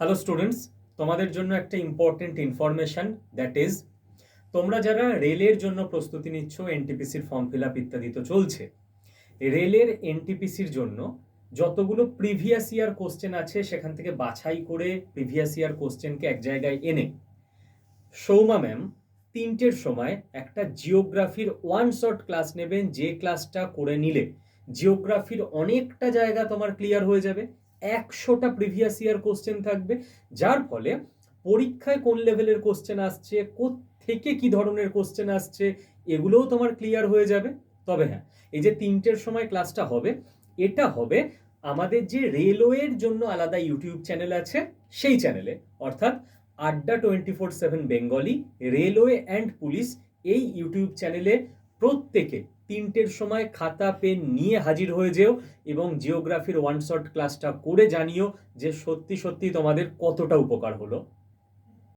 Hello students তোমাদের জন্য একটা ইম্পর্টেন্ট ইনফরমেশন দ্যাট ইজ তোমরা যারা রেলের জন্য প্রস্তুতি নিচ্ছ এনটিপিসির ফর্ম ফিল আপ ইত্যাদি তো চলছে, রেলের এনটিপিসির জন্য যতগুলো প্রিভিয়াস ইয়ার কোশ্চেন আছে, সেখান থেকে বাছাই করে প্রিভিয়াস ইয়ার কোশ্চেনকে এক জায়গায় এনে সৌমা ম্যাম তিনটের সময় একটা জিওগ্রাফির ওয়ান শর্ট ক্লাস নেবেন যে ক্লাসটা করে নিলে জিওগ্রাফির অনেকটা জায়গা তোমার ক্লিয়ার হয়ে যাবে একশোটা প্রিভিয়াস ইয়ার কোশ্চেন থাকবে, যার ফলে পরীক্ষায় কোন লেভেলের কোশ্চেন আসছে থেকে কি ধরনের কোশ্চেন আসছে, এগুলোও তোমার ক্লিয়ার হয়ে যাবে। তবে হ্যাঁ এই যে তিনটের সময় ক্লাসটা হবে, এটা হবে আমাদের যে রেলওয়ের জন্য আলাদা ইউটিউব চ্যানেল আছে, সেই চ্যানেলে অর্থাৎ Adda twenty four seven Bengali railway and police এই ইউটিউব চ্যানেলে প্রত্যেকে তিনটের সময় খাতা, পেন নিয়ে হাজির হয়ে যেও এবং জিওগ্রাফির ওয়ান শট ক্লাসটা করে জানিও যে সত্যি সত্যি তোমাদের কতটা উপকার হলো।